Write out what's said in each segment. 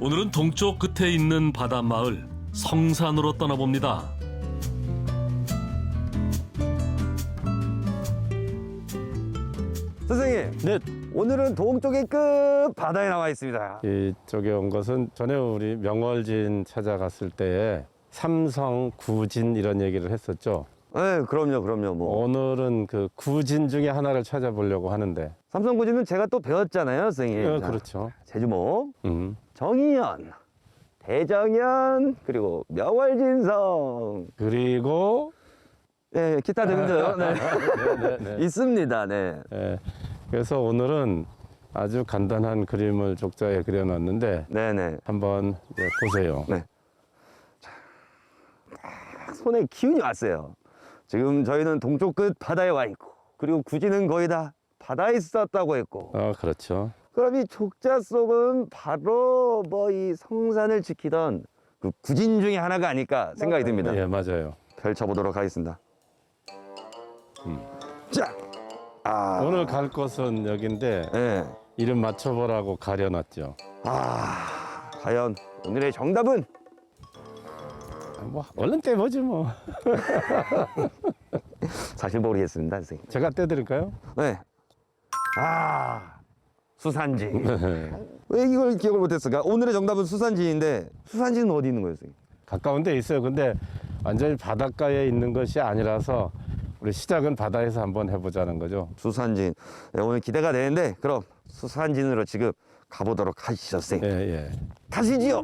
오늘은 동쪽 끝에 있는 바닷마을 성산으로 떠나봅니다. 선생님, 네, 오늘은 동쪽의 끝 바다에 나와 있습니다. 이쪽에 온 것은 전에 우리 명월진 찾아갔을 때에 삼성 구진 이런 얘기를 했었죠. 네, 그럼요, 그럼요. 뭐 오늘은 그 구진 중에 하나를 찾아보려고 하는데. 삼성구지는 제가 또 배웠잖아요, 선생님. 어, 자, 그렇죠. 제주목, 음. 정의연, 대정연, 그리고 명월진성. 그리고 네, 기타 등등 네. 네, 네, 네. 있습니다. 네. 예, 그래서 오늘은 아주 간단한 그림을 족자에 그려놨는데 네네. 한번 이제 보세요. 네. 손에 기운이 왔어요. 지금 저희는 동쪽 끝 바다에 와 있고, 그리고 구지는 거의 다 바다에 있었다고 했고, 어, 그렇죠. 그럼 이 족자 속은 바로 뭐 이 성산을 지키던 그 구진 중에 하나가 아닐까 생각이 듭니다. 예, 맞아요. 펼쳐보도록 하겠습니다. 자, 아, 오늘 갈 곳은 여긴데 예. 이름 맞춰보라고 가려놨죠. 아, 과연 오늘의 정답은 아, 뭐 얼른 떼보지 뭐. 사실 모르겠습니다, 선생님. 제가 떼드릴까요? 네. 아, 수산지. 왜 이걸 기억을 못했을까? 오늘의 정답은 수산지인데 수산지는 어디 있는 거예요, 선생님? 가까운 데 있어요. 근데 완전히 바닷가에 있는 것이 아니라서 우리 시작은 바다에서 한번 해보자는 거죠. 수산진. 네, 오늘 기대가 되는데 그럼 수산진으로 지금 가보도록 하시죠, 예, 선생님. 예. 가시지요.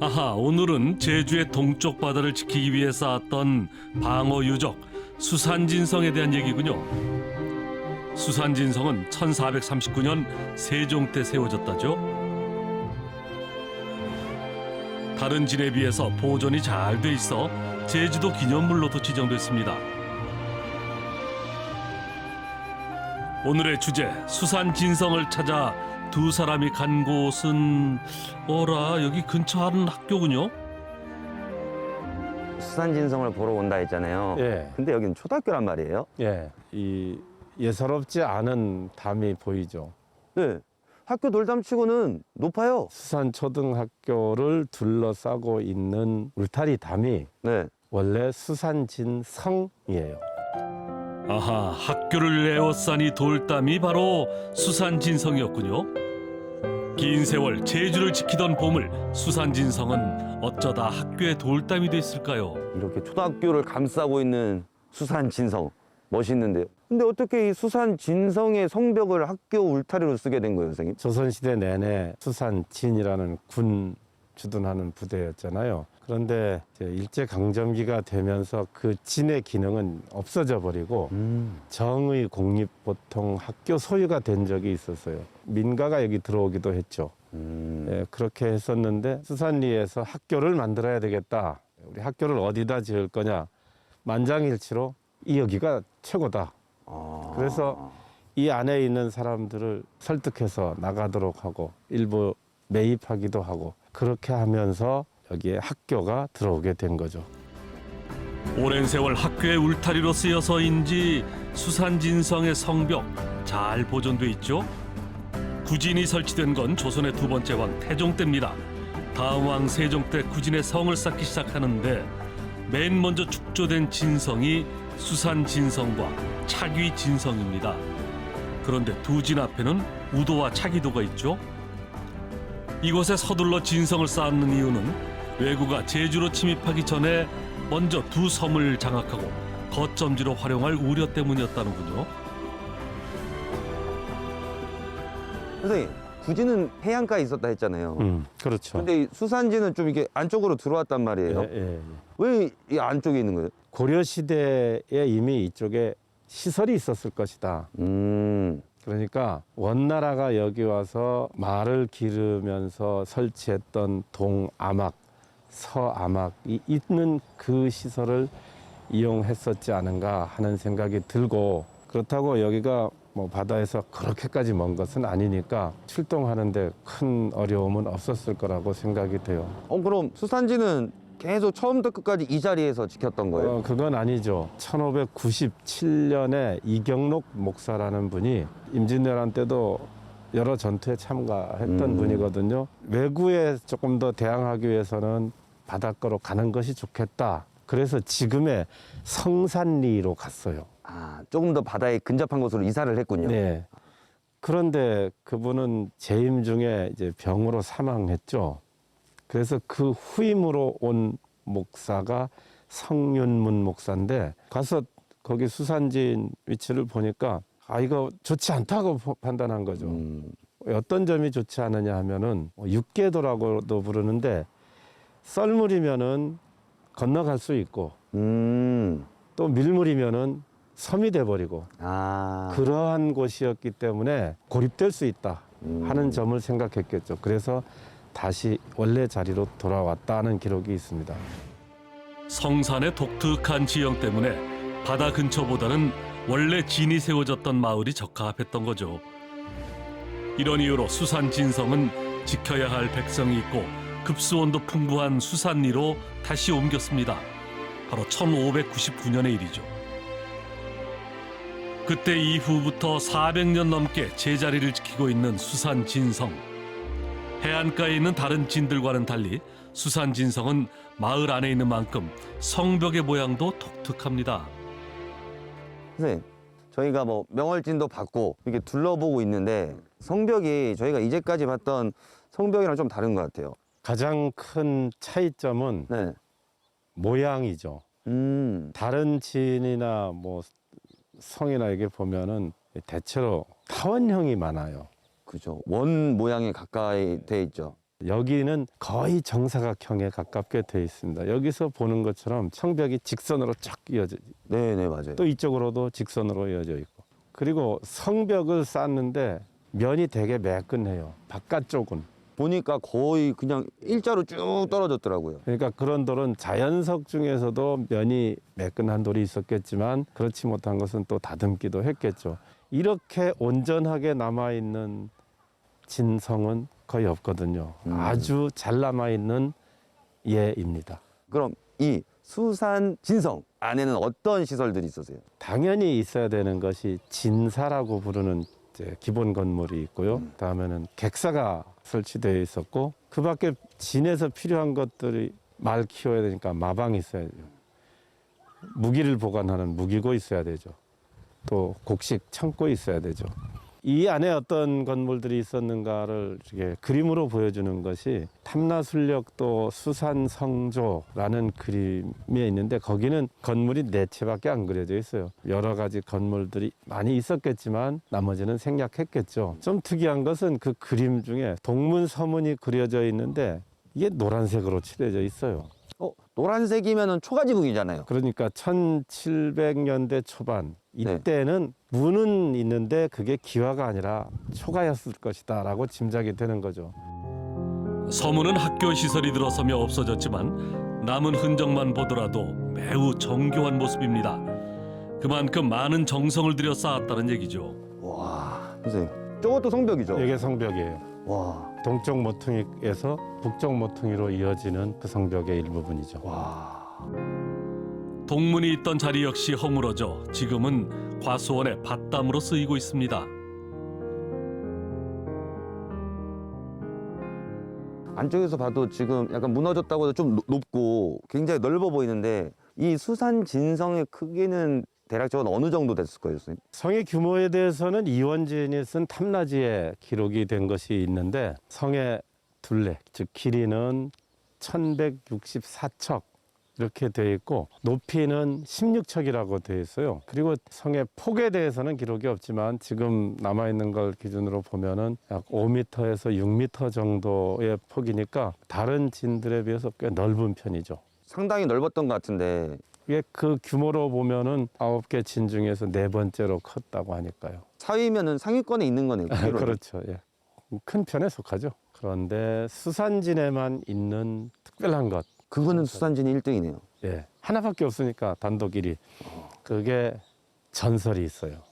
아하, 오늘은 제주의 동쪽 바다를 지키기 위해 쌓았던 방어 유적 수산진성에 대한 얘기군요. 수산진성은 1439년 세종 때 세워졌다죠. 다른 진에 비해서 보존이 잘 돼 있어 제주도 기념물로도 지정됐습니다. 오늘의 주제 수산진성을 찾아 두 사람이 간 곳은 어라 여기 근처 하는 학교군요. 수산 진성을 보러 온다 했잖아요. 예, 근데 여기는 초등학교란 말이에요. 예. 이 예사롭지 않은 담이 보이죠. 네. 학교 돌담치고는 높아요. 수산 초등학교를 둘러싸고 있는 울타리 담이 네. 원래 수산진성이에요. 아하 학교를 에워싸니 돌담이 바로 수산진성이었군요. 긴 세월 제주를 지키던 보물 수산진성은 어쩌다 학교의 돌담이 됐을까요? 이렇게 초등학교를 감싸고 있는 수산진성 멋있는데요. 근데 어떻게 이 수산진성의 성벽을 학교 울타리로 쓰게 된 거예요, 선생님? 조선시대 내내 수산진이라는 군 주둔하는 부대였잖아요. 그런데 이제 일제 강점기가 되면서 그 진의 기능은 없어져 버리고 음. 정의 공립 보통 학교 소유가 된 적이 있었어요. 민가가 여기 들어오기도 했죠. 음. 예, 그렇게 했었는데 수산리에서 학교를 만들어야 되겠다. 우리 학교를 어디다 지을 거냐. 만장일치로 이 여기가 최고다. 아. 그래서 이 안에 있는 사람들을 설득해서 나가도록 하고 일부 매입하기도 하고 그렇게 하면서 여기에 학교가 들어오게 된 거죠. 오랜 세월 학교의 울타리로 쓰여서인지 수산진성의 성벽 잘 보존돼 있죠. 구진이 설치된 건 조선의 두 번째 왕 태종 때입니다. 다음 왕 세종 때 구진의 성을 쌓기 시작하는데 맨 먼저 축조된 진성이 수산진성과 차귀진성입니다. 그런데 두 진 앞에는 우도와 차기도가 있죠. 이곳에 서둘러 진성을 쌓는 이유는 왜구가 제주로 침입하기 전에 먼저 두 섬을 장악하고 거점지로 활용할 우려 때문이었다는군요. 선생님, 구지는 해안가에 있었다 했잖아요. 음, 그렇죠. 근데 이 수산지는 좀 이게 안쪽으로 들어왔단 말이에요. 예, 예, 예. 왜 이 안쪽에 있는 거예요? 고려 시대에 이미 이쪽에 시설이 있었을 것이다. 음. 그러니까 원나라가 여기 와서 말을 기르면서 설치했던 동아막, 서아막이 있는 그 시설을 이용했었지 않은가 하는 생각이 들고 그렇다고 여기가 뭐 바다에서 그렇게까지 먼 것은 아니니까 출동하는데 큰 어려움은 없었을 거라고 생각이 돼요. 어, 그럼 수산지는 계속 처음부터 끝까지 이 자리에서 지켰던 거예요? 어, 그건 아니죠. 1597년에 이경록 목사라는 분이 임진왜란 때도 여러 전투에 참가했던 음. 분이거든요. 외구에 조금 더 대항하기 위해서는 바닷가로 가는 것이 좋겠다. 그래서 지금의 성산리로 갔어요. 아, 조금 더 바다에 근접한 곳으로 이사를 했군요. 네. 그런데 그분은 재임 중에 이제 병으로 사망했죠. 그래서 그 후임으로 온 목사가 성윤문 목사인데 가서 거기 수산지인 위치를 보니까 아 이거 좋지 않다고 보- 판단한 거죠. 음, 어떤 점이 좋지 않느냐 하면은 뭐 육계도라고도 부르는데 썰물이면은 건너갈 수 있고 음, 또 밀물이면은 섬이 돼 버리고 아, 그러한 곳이었기 때문에 고립될 수 있다 음. 하는 점을 생각했겠죠. 그래서 다시 원래 자리로 돌아왔다는 기록이 있습니다. 성산의 독특한 지형 때문에 바다 근처보다는 원래 진이 세워졌던 마을이 적합했던 거죠. 이런 이유로 수산 진성은 지켜야 할 백성이 있고 급수원도 풍부한 수산리로 다시 옮겼습니다. 바로 1599년의 일이죠. 그때 이후부터 400년 넘게 제자리를 지키고 있는 수산 진성. 해안가에 있는 다른 진들과는 달리 수산 진성은 마을 안에 있는 만큼 성벽의 모양도 독특합니다. 선생님, 저희가 뭐 명월진도 받고 이렇게 둘러보고 있는데 성벽이 저희가 이제까지 봤던 성벽이랑 좀 다른 것 같아요. 가장 큰 차이점은 네. 모양이죠. 음, 다른 진이나 뭐 성이나 이게 보면은 대체로 타원형이 많아요. 그죠. 원 모양에 가까이 돼 있죠. 여기는 거의 정사각형에 가깝게 돼 있습니다. 여기서 보는 것처럼 성벽이 직선으로 쫙 이어져 네, 네, 맞아요. 또 이쪽으로도 직선으로 이어져 있고 그리고 성벽을 쌓는데 면이 되게 매끈해요. 바깥쪽은 보니까 거의 그냥 일자로 쭉 떨어졌더라고요. 그러니까 그런 돌은 자연석 중에서도 면이 매끈한 돌이 있었겠지만 그렇지 못한 것은 또 다듬기도 했겠죠. 이렇게 온전하게 남아 있는 진성은 거의 없거든요. 음. 아주 잘 남아 있는 예입니다. 그럼 이 수산 진성 안에는 어떤 시설들이 있었어요? 당연히 있어야 되는 것이 진사라고 부르는 이제 기본 건물이 있고요. 음. 다음에는 객사가 설치되어 있었고 그 밖에 진에서 필요한 것들이 말 키워야 되니까 마방이 있어야죠. 무기를 보관하는 무기고 있어야 되죠. 또 곡식 창고 있어야 되죠. 이 안에 어떤 건물들이 있었는가를 이렇게 그림으로 보여주는 것이 탐라술력도 수산성조라는 그림이 있는데 거기는 건물이 네 채밖에 안 그려져 있어요. 여러 가지 건물들이 많이 있었겠지만 나머지는 생략했겠죠. 좀 특이한 것은 그 그림 중에 동문 서문이 그려져 있는데 이게 노란색으로 칠해져 있어요. 어, 노란색이면은 초가지국이잖아요. 그러니까 1700년대 초반 네. 이때는 문은 있는데 그게 기와가 아니라 초가였을 것이다라고 짐작이 되는 거죠. 서문은 학교 시설이 들어서며 없어졌지만 남은 흔적만 보더라도 매우 정교한 모습입니다. 그만큼 많은 정성을 들여 쌓았다는 얘기죠. 와, 선생님. 저것도 성벽이죠? 이게 성벽이에요. 와, 동쪽 모퉁이에서 북쪽 모퉁이로 이어지는 그 성벽의 일부분이죠. 와. 동문이 있던 자리 역시 허물어져 지금은 과수원의 밭담으로 쓰이고 있습니다. 안쪽에서 봐도 지금 약간 무너졌다고 해도 좀 높- 높고 굉장히 넓어 보이는데 이 수산 진성의 크기는 대략적으로 어느 정도 됐을 거예요, 선생님? 성의 규모에 대해서는 이원진이 쓴 탐라지에 기록이 된 것이 있는데 성의 둘레, 즉 길이는 1164척 이렇게 되어 있고 높이는 16척이라고 되어 있어요. 그리고 성의 폭에 대해서는 기록이 없지만 지금 남아 있는 걸 기준으로 보면은 약 5m에서 6m 정도의 폭이니까 다른 진들에 비해서 꽤 넓은 편이죠. 상당히 넓었던 것 같은데 이게 그 규모로 보면은 아홉 개 진 중에서 네 번째로 컸다고 하니까요. 사위면은 상위권에 있는 거네요. 그렇죠. 예. 큰 편에 속하죠. 그런데 수산진에만 있는 특별한 것, 그거는 수산진이 1등이네요. 예. 하나밖에 없으니까 단독 1위. 그게 전설이 있어요.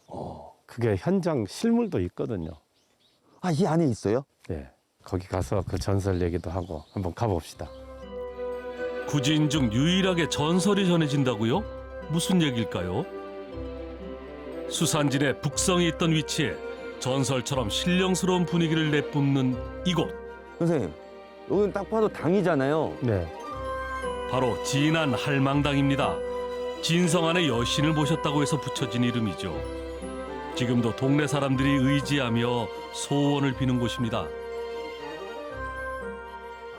그게 현장 실물도 있거든요. 아, 이 안에 있어요? 예. 거기 가서 그 전설 얘기도 하고 한번 가봅시다. 구진 중 유일하게 전설이 전해진다고요? 무슨 얘기일까요? 수산진의 북성이 있던 위치에 전설처럼 신령스러운 분위기를 내뿜는 이곳 선생님, 여기는 딱 봐도 당이잖아요. 네. 바로 진안 할망당입니다. 진성 안에 여신을 모셨다고 해서 붙여진 이름이죠. 지금도 동네 사람들이 의지하며 소원을 비는 곳입니다.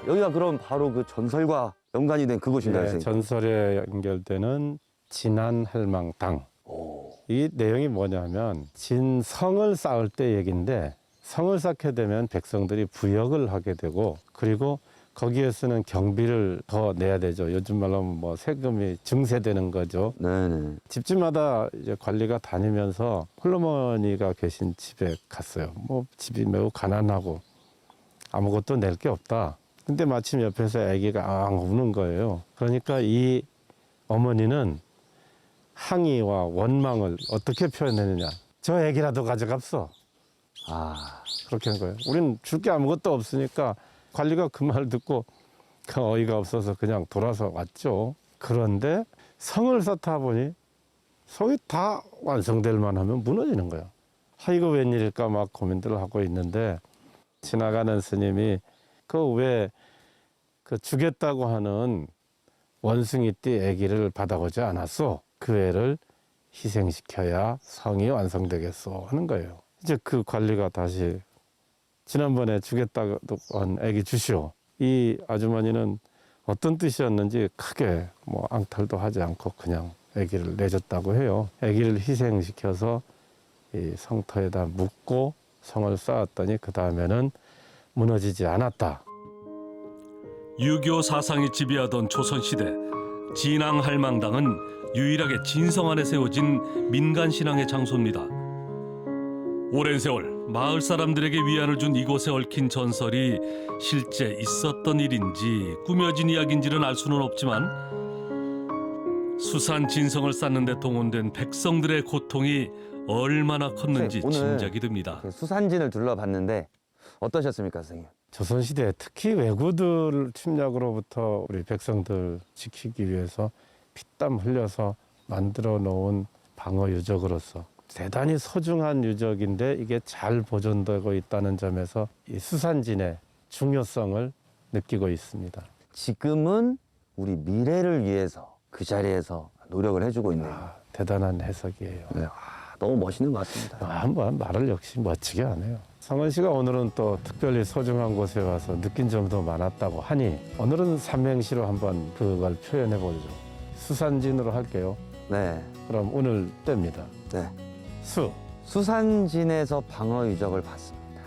여기가 그럼 바로 그 전설과 연관이 된 그곳인가요, 네, 선생님? 전설에 연결되는 진안 할망당. 오. 이 내용이 뭐냐면 진성을 쌓을 때 얘기인데 성을 쌓게 되면 백성들이 부역을 하게 되고 그리고 거기에 쓰는 경비를 더 내야 되죠. 요즘 말로 하면 뭐 세금이 증세되는 거죠. 네네. 집집마다 이제 관리가 다니면서 홀로머니가 계신 집에 갔어요. 뭐 집이 매우 가난하고 아무것도 낼 게 없다. 근데 마침 옆에서 아기가 앙 우는 거예요. 그러니까 이 어머니는 항의와 원망을 어떻게 표현했느냐. 저 아기라도 가져갑소. 아, 그렇게 한 거예요. 우린 줄 게 아무것도 없으니까 관리가 그 말 듣고 그 어이가 없어서 그냥 돌아서 왔죠. 그런데 성을 쌓다 보니 성이 다 완성될 만하면 무너지는 거예요. 하 이거 웬일일까 막 고민들을 하고 있는데 지나가는 스님이 그왜그 주겠다고 하는 원숭이띠 아기를 받아오지 않았어. 그 애를 희생시켜야 성이 완성되겠소 하는 거예요. 이제 그 관리가 다시 지난번에 주겠다고 한 애기 주시오. 이 아주머니는 어떤 뜻이었는지 크게 뭐 앙탈도 하지 않고 그냥 애기를 내줬다고 해요. 애기를 희생시켜서 이 성터에다 묻고 성을 쌓았더니 그 다음에는 무너지지 않았다. 유교 사상이 지배하던 조선시대 진앙할망당은 유일하게 진성 안에 세워진 민간 신앙의 장소입니다. 오랜 세월 마을 사람들에게 위안을 준 이곳에 얽힌 전설이 실제 있었던 일인지 꾸며진 이야기인지는 알 수는 없지만 수산 진성을 쌓는 데 동원된 백성들의 고통이 얼마나 컸는지 오늘 짐작이 듭니다. 그 수산진을 둘러봤는데 어떠셨습니까, 선생님? 조선시대 특히 왜구들 침략으로부터 우리 백성들 지키기 위해서 피땀 흘려서 만들어 놓은 방어 유적으로서 대단히 소중한 유적인데 이게 잘 보존되고 있다는 점에서 이 수산진의 중요성을 느끼고 있습니다. 지금은 우리 미래를 위해서 그 자리에서 노력을 해주고 있네요. 아, 대단한 해석이에요. 네, 아, 너무 멋있는 것 같습니다. 아, 한번 말을 역시 멋지게 하네요. 성원 씨가 오늘은 또 특별히 소중한 곳에 와서 느낀 점도 많았다고 하니 오늘은 삼행시로 한번 그걸 표현해 보죠. 수산진으로 할게요. 네, 그럼 오늘 때입니다. 네. 수, 수산진에서 방어 유적을 봤습니다.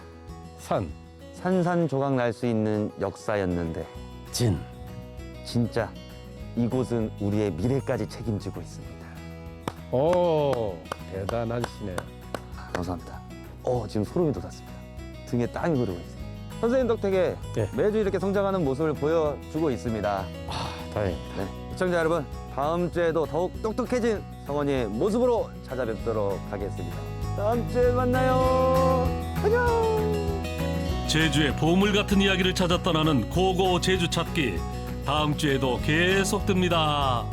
산, 산산조각 날 수 있는 역사였는데 진. 진짜 이곳은 우리의 미래까지 책임지고 있습니다. 오, 대단한 시네요. 감사합니다. 어, 지금 소름이 돋았습니다. 등에 땀이 흐르고 있어요. 선생님 덕택에 네. 매주 이렇게 성장하는 모습을 보여주고 있습니다. 아, 다행입니다. 네. 시청자 여러분, 다음 주에도 더욱 똑똑해진 성원이의 모습으로 찾아뵙도록 하겠습니다. 다음 주에 만나요. 안녕. 제주의 보물 같은 이야기를 찾아 떠나는 고고 제주 찾기 다음 주에도 계속됩니다.